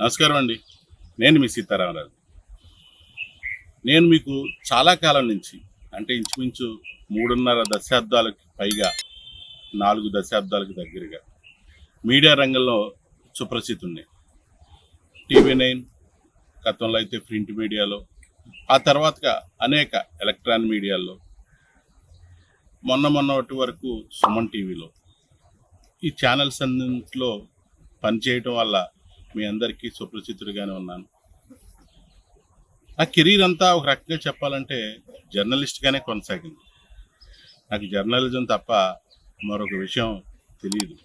నమస్కారం అండి. నేను మీ సీతారామరాజు. నేను మీకు చాలా కాలం నుంచి అంటే ఇంచుమించు మూడున్నర దశాబ్దాలకు పైగా నాలుగు దశాబ్దాలకు దగ్గరగా మీడియా రంగంలో సుప్రసిద్ధుణ్ణి టీవీ నైన్ గతంలో అయితే ప్రింట్ మీడియాలో ఆ తర్వాతగా అనేక ఎలక్ట్రానిక్ మీడియాల్లో మొన్న మొన్నటి వరకు సుమన్ టీవీలో. ఈ ఛానల్స్ అన్నింటిలో పనిచేయటం వల్ల మీ అందరికీ సుప్రసిద్ధుడిగానే ఉన్నాను. నా కెరీర్ అంతా ఒక రకంగా చెప్పాలంటే జర్నలిస్ట్గానే కొనసాగింది. నాకు జర్నలిజం తప్ప మరొక విషయం తెలియదు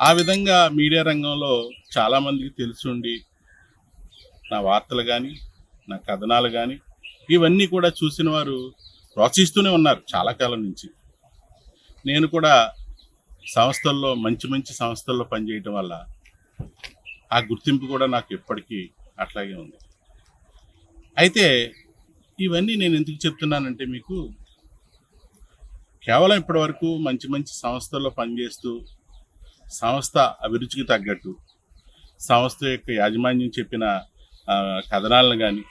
ఆ విధంగా మీడియా రంగంలో చాలామందికి తెలుసుండి నా వార్తలు కానీ నా కథనాలు కానీ ఇవన్నీ కూడా చూసిన వారు ప్రోత్సహిస్తూనే ఉన్నారు చాలా కాలం నుంచి. నేను కూడా సంస్థల్లో మంచి మంచి సంస్థల్లో పనిచేయటం వల్ల ఆ గుర్తింపు కూడా నాకు ఎప్పటికీ అట్లాగే ఉంది. అయితే ఇవన్నీ నేను ఎందుకు చెప్తున్నానంటే మీకు కేవలం ఇప్పటివరకు మంచి మంచి సంస్థల్లో పనిచేస్తూ సంస్థ అభిరుచికి తగ్గట్టు సంస్థ యొక్క యాజమాన్యం చెప్పిన కథనాలను కానీ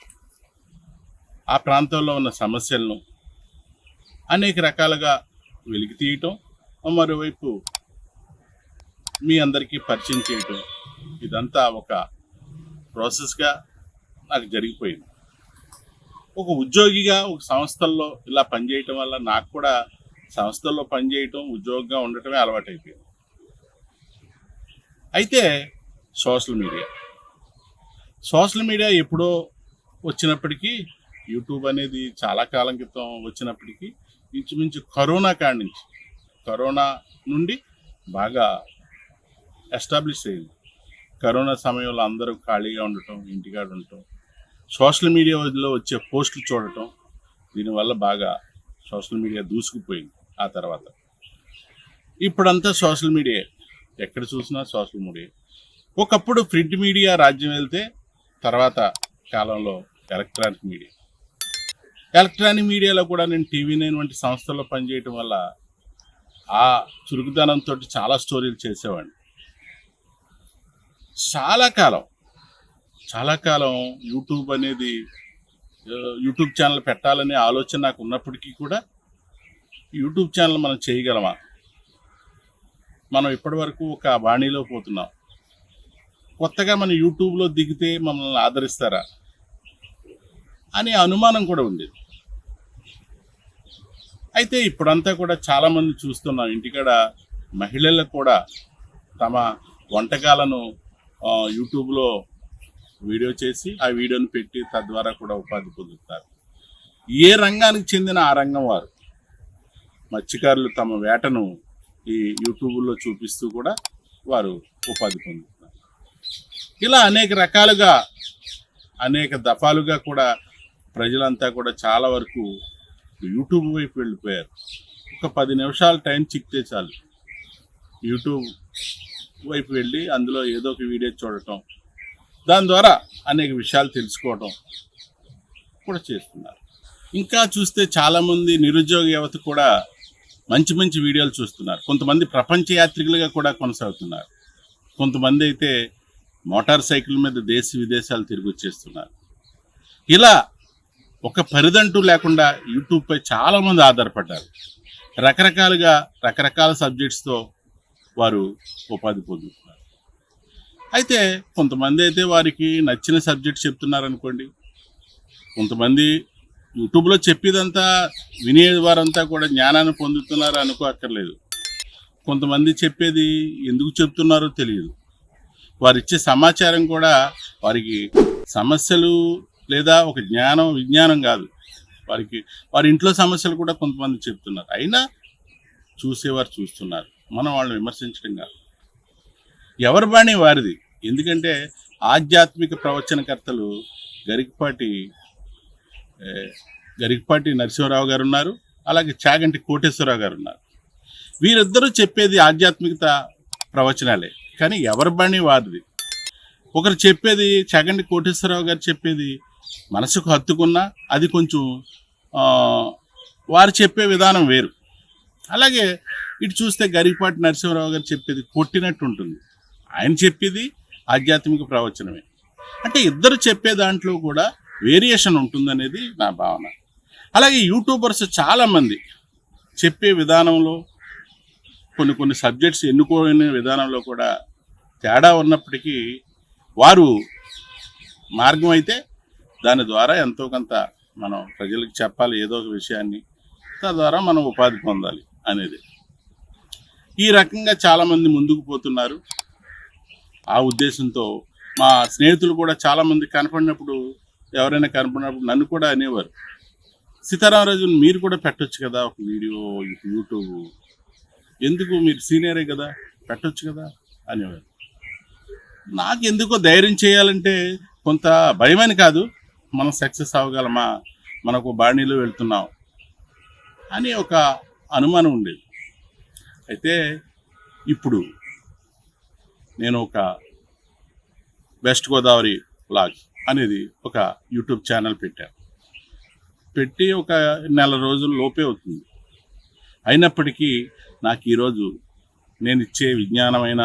ఆ ప్రాంతంలో ఉన్న సమస్యలను అనేక రకాలుగా వెలికి తీయటం మరోవైపు మీ అందరికీ పరిచయం చేయటం ఇదంతా ఒక ప్రాసెస్గా నాకు జరిగిపోయింది. ఒక ఉద్యోగిగా ఒక సంస్థల్లో ఇలా పనిచేయటం వల్ల నాకు కూడా సంస్థల్లో పనిచేయటం ఉద్యోగంగా ఉండటమే అలవాటైపోయింది. అయితే సోషల్ మీడియా. సోషల్ మీడియా ఎప్పుడో వచ్చినప్పటికీ యూట్యూబ్ అనేది చాలా కాలం క్రితం వచ్చినప్పటికీ ఇంచుమించు కరోనా కాడి నుంచి కరోనా నుండి బాగా ఎస్టాబ్లిష్ అయింది కరోనా సమయంలో అందరూ ఖాళీగా ఉండటం ఇంటికాడ ఉండటం సోషల్ మీడియాలో వచ్చే పోస్టులు చూడటం దీనివల్ల బాగా సోషల్ మీడియా దూసుకుపోయింది ఆ తర్వాత. ఇప్పుడంతా సోషల్ మీడియా. ఎక్కడ చూసినా సోషల్ మీడియా. ఒకప్పుడు ప్రింట్ మీడియా రాజ్యం వెళ్తే తర్వాత కాలంలో ఎలక్ట్రానిక్ మీడియా. ఎలక్ట్రానిక్ మీడియాలో కూడా నేను టీవీ నైన్ వంటి సంస్థల్లో పనిచేయటం వల్ల ఆ చురుకుదనంతో చాలా స్టోరీలు చేసేవాడిని. చాలా కాలం. చాలా కాలం యూట్యూబ్ అనేది యూట్యూబ్ ఛానల్ పెట్టాలనే ఆలోచన నాకు ఉన్నప్పటికీ కూడా యూట్యూబ్ ఛానల్ మనం చేయగలమా? మనం ఇప్పటివరకు ఒక బాణీలో పోతున్నాం. కొత్తగా మన యూట్యూబ్లో దిగితే మమ్మల్ని ఆదరిస్తారా? అనే అనుమానం కూడా ఉండేది. అయితే ఇప్పుడంతా కూడా చాలామంది చూస్తున్నాం. ఇంటికాడ మహిళలకు కూడా తమ వంటకాలను యూట్యూబ్లో వీడియో చేసి ఆ వీడియోని పెట్టి తద్వారా కూడా ఉపాధి పొందుతారు. ఏ రంగానికి చెందిన ఆ రంగం వారు? మత్స్యకారులు తమ వేటను ఈ యూట్యూబ్లో చూపిస్తూ కూడా వారు ఉపాధి పొందుతున్నారు. ఇలా అనేక రకాలుగా అనేక దఫాలుగా కూడా ప్రజలంతా కూడా చాలా వరకు యూట్యూబ్ వైపు వెళ్ళిపోయారు. ఒక పది నిమిషాలు టైం చిక్తే చాలు. యూట్యూబ్ వైపు వెళ్ళి అందులో ఏదో ఒక వీడియో చూడటం. దాని ద్వారా అనేక విషయాలు తెలుసుకోవటం కూడా చేస్తున్నారు. ఇంకా చూస్తే చాలామంది నిరుద్యోగ యువత కూడా మంచి మంచి వీడియోలు చూస్తున్నారు. కొంతమంది ప్రపంచ యాత్రికులుగా కూడా కొనసాగుతున్నారు. కొంతమంది అయితే మోటార్ సైకిల్ మీద దేశ విదేశాలు తిరిగి వచ్చేస్తున్నారు. ఇలా ఒక పరిదంటూ లేకుండా యూట్యూబ్పై చాలామంది ఆధారపడ్డారు. రకరకాలుగా రకరకాల సబ్జెక్ట్స్తో వారు ఉపాధి పొందుతున్నారు. అయితే కొంతమంది అయితే వారికి నచ్చిన సబ్జెక్ట్ చెప్తున్నారు అనుకోండి కొంతమంది యూట్యూబ్లో చెప్పేదంతా వినేవారంతా కూడా జ్ఞానాన్ని పొందుతున్నారు అనుకో అక్కర్లేదు కొంతమంది చెప్పేది ఎందుకు చెప్తున్నారో తెలియదు. వారు ఇచ్చే సమాచారం కూడా వారికి సమస్యలు లేదా ఒక జ్ఞానం విజ్ఞానం కాదు. వారికి వారి ఇంట్లో సమస్యలు కూడా కొంతమంది చెప్తున్నారు. అయినా చూసేవారు చూస్తున్నారు. మనం వాళ్ళని విమర్శించడం కాదు ఎవరి బాణి వారిది? ఎందుకంటే ఆధ్యాత్మిక ప్రవచనకర్తలు గరికపాటి గరికపాటి నరసింహరావు గారు ఉన్నారు అలాగే చాగంటి కోటేశ్వరరావు గారు ఉన్నారు వీరిద్దరూ చెప్పేది ఆధ్యాత్మికత ప్రవచనాలే కానీ ఎవరి బాణి వారిది? ఒకరు చెప్పేది చాగంటి కోటేశ్వరరావు గారు చెప్పేది మనసుకు హత్తుకున్నా అది కొంచెం వారు చెప్పే విధానం వేరు. అలాగే ఇటు చూస్తే గరికపాటి నరసింహరావు గారు చెప్పేది కొట్టినట్టు ఉంటుంది. ఆయన చెప్పేది ఆధ్యాత్మిక ప్రవచనమే. అంటే ఇద్దరు చెప్పే దాంట్లో కూడా వేరియేషన్ ఉంటుందనేది నా భావన. అలాగే యూట్యూబర్స్ చాలామంది చెప్పే విధానంలో కొన్ని కొన్ని సబ్జెక్ట్స్ ఎన్నుకోని విధానంలో కూడా తేడా ఉన్నప్పటికీ వారు మార్గం అయితే దాని ద్వారా ఎంతో కొంత మనం ప్రజలకు చెప్పాలి ఏదో ఒక విషయాన్ని తద్వారా మనం ఉపాధి పొందాలి అనేది. ఈ రకంగా చాలామంది ముందుకు పోతున్నారు. ఆ ఉద్దేశంతో మా స్నేహితులు కూడా చాలామంది కనపడినప్పుడు ఎవరైనా కనపడినప్పుడు నన్ను కూడా అనేవారు. సీతారామరాజు మీరు కూడా పెట్టొచ్చు కదా ఒక వీడియో యూట్యూబ్. ఎందుకు మీరు సీనియరే కదా పెట్టొచ్చు కదా అనేవారు. నాకు ఎందుకో ధైర్యం చేయాలంటే కొంత భయమని కాదు మనం సక్సెస్ అవ్వగలమా మనకు బాణీలో వెళ్తున్నాం అని ఒక అనుమానం ఉండేది. అయితే ఇప్పుడు నేను ఒక వెస్ట్ గోదావరి బ్లాగ్ అనేది ఒక యూట్యూబ్ ఛానల్ పెట్టాను పెట్టి ఒక నెల రోజుల లోపే అవుతుంది. అయినప్పటికీ నాకు ఈరోజు నేను ఇచ్చే విజ్ఞానమైన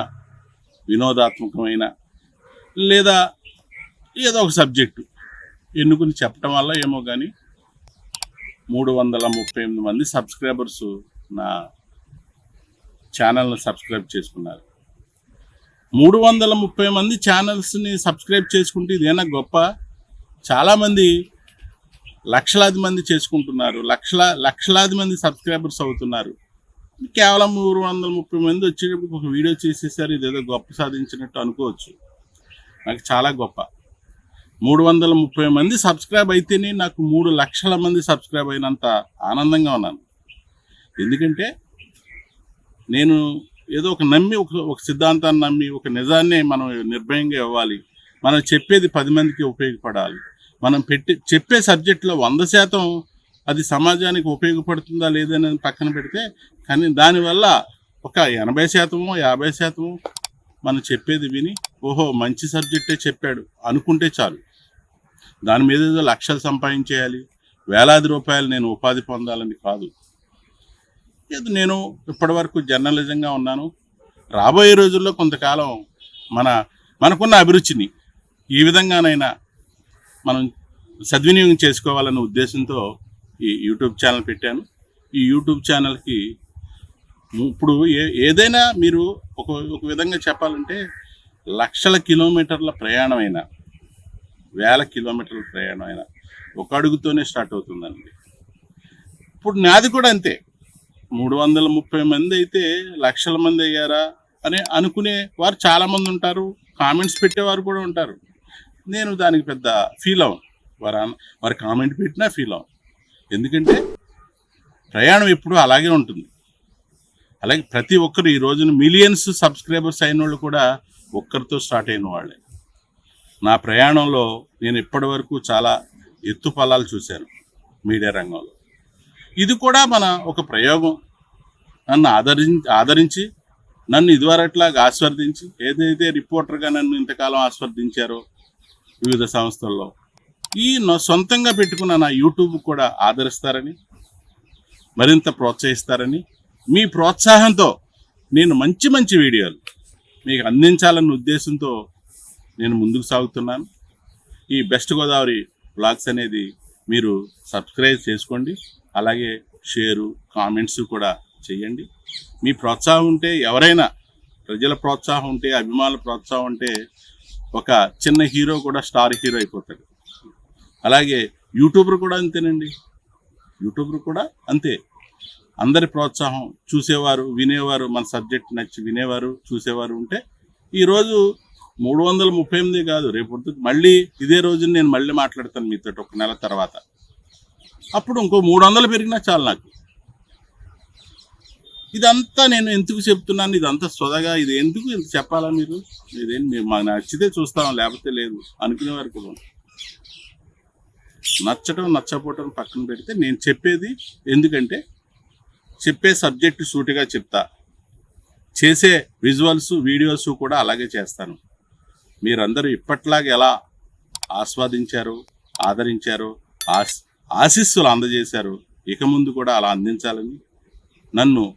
వినోదాత్మకమైన లేదా ఏదో ఒక సబ్జెక్టు ఎన్నుకుని చెప్పడం వల్ల ఏమో కానీ మూడు వందల ముప్పై ఎనిమిది మంది సబ్స్క్రైబర్స్ నా ఛానల్ని సబ్స్క్రైబ్ చేసుకున్నారు. మూడు వందల ముప్పై మంది ఛానల్స్ని సబ్స్క్రైబ్ చేసుకుంటే ఇదేనా గొప్ప? చాలామంది లక్షలాది మంది చేసుకుంటున్నారు. లక్షల లక్షలాది మంది సబ్స్క్రైబర్స్ అవుతున్నారు. కేవలం మూడు వందల ముప్పై మంది వచ్చేటప్పుడు ఒక వీడియో చేసేసారు. ఇదేదో గొప్ప సాధించినట్టు అనుకోవచ్చు. నాకు చాలా గొప్ప. మూడు వందల ముప్పై మంది సబ్స్క్రైబ్ అయితేనే నాకు మూడు లక్షల మంది సబ్స్క్రైబ్ అయినంత ఆనందంగా ఉన్నాను. ఎందుకంటే నేను ఏదో ఒక నమ్మి ఒక ఒక సిద్ధాంతాన్ని నమ్మి ఒక నిజాన్ని మనం నిర్భయంగా ఇవ్వాలి. మనం చెప్పేది పది మందికి ఉపయోగపడాలి. మనం పెట్టి చెప్పే సబ్జెక్టులో వంద శాతం అది సమాజానికి ఉపయోగపడుతుందా లేదని పక్కన పెడితే కానీ దానివల్ల ఒక ఎనభై శాతమో యాభై శాతమో మనం చెప్పేది విని ఓహో మంచి సబ్జెక్టే చెప్పాడు అనుకుంటే చాలు. దాని మీద ఏదో లక్షలు సంపాదించేయాలి. వేలాది రూపాయలు నేను ఉపాధి పొందాలని కాదు. లేదు నేను ఇప్పటివరకు జర్నలిజంగా ఉన్నాను. రాబోయే రోజుల్లో కొంతకాలం మన మనకున్న అభిరుచిని ఈ విధంగానైనా మనం సద్వినియోగం చేసుకోవాలన్న ఉద్దేశంతో ఈ యూట్యూబ్ ఛానల్ పెట్టాను. ఈ యూట్యూబ్ ఛానల్కి ఇప్పుడు ఏ ఏదైనా మీరు ఒక ఒక విధంగా చెప్పాలంటే లక్షల కిలోమీటర్ల ప్రయాణమైన వేల కిలోమీటర్ల ప్రయాణమైన ఒక అడుగుతోనే స్టార్ట్ అవుతుందండి. ఇప్పుడు నాది కూడా అంతే. మూడు వందల ముప్పై మంది అయితే లక్షల మంది అయ్యారా అని అనుకునే వారు చాలామంది ఉంటారు. కామెంట్స్ పెట్టేవారు కూడా ఉంటారు. నేను దానికి పెద్ద ఫీల్ అవ్వను. వారు వారి వారు కామెంట్ పెట్టినా ఫీల్ అవ్వను. ఎందుకంటే ప్రయాణం ఎప్పుడూ అలాగే ఉంటుంది. అలాగే ప్రతి ఒక్కరు ఈ రోజున మిలియన్స్ సబ్స్క్రైబర్స్ అయిన వాళ్ళు కూడా ఒక్కరితో స్టార్ట్ అయిన వాళ్ళే. నా ప్రయాణంలో నేను ఇప్పటి వరకు చాలా ఎత్తు ఫలాలు చూశాను మీడియా రంగంలో. ఇది కూడా మన ఒక ప్రయోగం. నన్ను ఆదరించి ఆదరించి నన్ను ఇదివరట్లాగా ఆస్వర్దించి ఏదైతే రిపోర్టర్గా నన్ను ఇంతకాలం ఆస్వర్దించారో వివిధ సంస్థల్లో ఈ నా సొంతంగా పెట్టుకున్న నా యూట్యూబ్ కూడా ఆదరిస్తారని మరింత ప్రోత్సహిస్తారని మీ ప్రోత్సాహంతో నేను మంచి మంచి వీడియోలు మీకు అందించాలన్న ఉద్దేశంతో నేను ముందుకు సాగుతున్నాను. ఈ బెస్ట్ గోదావరి బ్లాగ్స్ అనేది మీరు సబ్స్క్రైబ్ చేసుకోండి. అలాగే షేరు కామెంట్స్ కూడా చేయండి మీ ప్రోత్సాహం ఉంటే ఎవరైనా ప్రజల ప్రోత్సాహం ఉంటే అభిమానుల ప్రోత్సాహం ఉంటే ఒక చిన్న హీరో కూడా స్టార్ హీరో అయిపోతాడు. అలాగే యూట్యూబర్ కూడా అంతేనండి. యూట్యూబర్ కూడా అంతే. అందరి ప్రోత్సాహం చూసేవారు వినేవారు మన సబ్జెక్ట్ నచ్చి వినేవారు చూసేవారు ఉంటే ఈరోజు మూడు వందల ముప్పై ఎనిమిది కాదు రేపు మళ్ళీ ఇదే రోజు నేను మళ్ళీ మాట్లాడతాను మీతో ఒక నెల తర్వాత. అప్పుడు ఇంకో మూడు వందలు పెరిగినా చాలు నాకు. ఇదంతా నేను ఎందుకు చెప్తున్నాను? ఇదంతా సొదగా ఇది ఎందుకు ఇంత చెప్పాలా మీరు? ఇదేం మీరు మాకు నచ్చితే చూస్తాం లేకపోతే లేదు అనుకునే వరకు నచ్చటం నచ్చకపోవటం పక్కన పెడితే నేను చెప్పేది ఎందుకంటే చెప్పే సబ్జెక్టు సూటిగా చెప్తా. చేసే విజువల్స్ వీడియోస్ కూడా అలాగే చేస్తాను. మీరందరూ ఇప్పట్లాగా ఎలా ఆస్వాదించారు ఆదరించారు ఆస్ ఆశీస్సులు అందజేశారు. ఇక ముందు కూడా అలా అందించాలని నన్ను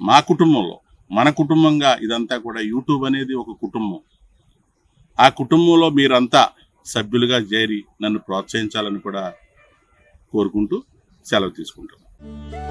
మా కుటుంబంలో మన కుటుంబంగా ఇదంతా కూడా యూట్యూబ్ అనేది ఒక కుటుంబం. ఆ కుటుంబంలో మీరంతా సభ్యులుగా చేరి నన్ను ప్రోత్సహించాలని కూడా కోరుకుంటూ సెలవు తీసుకుంటాను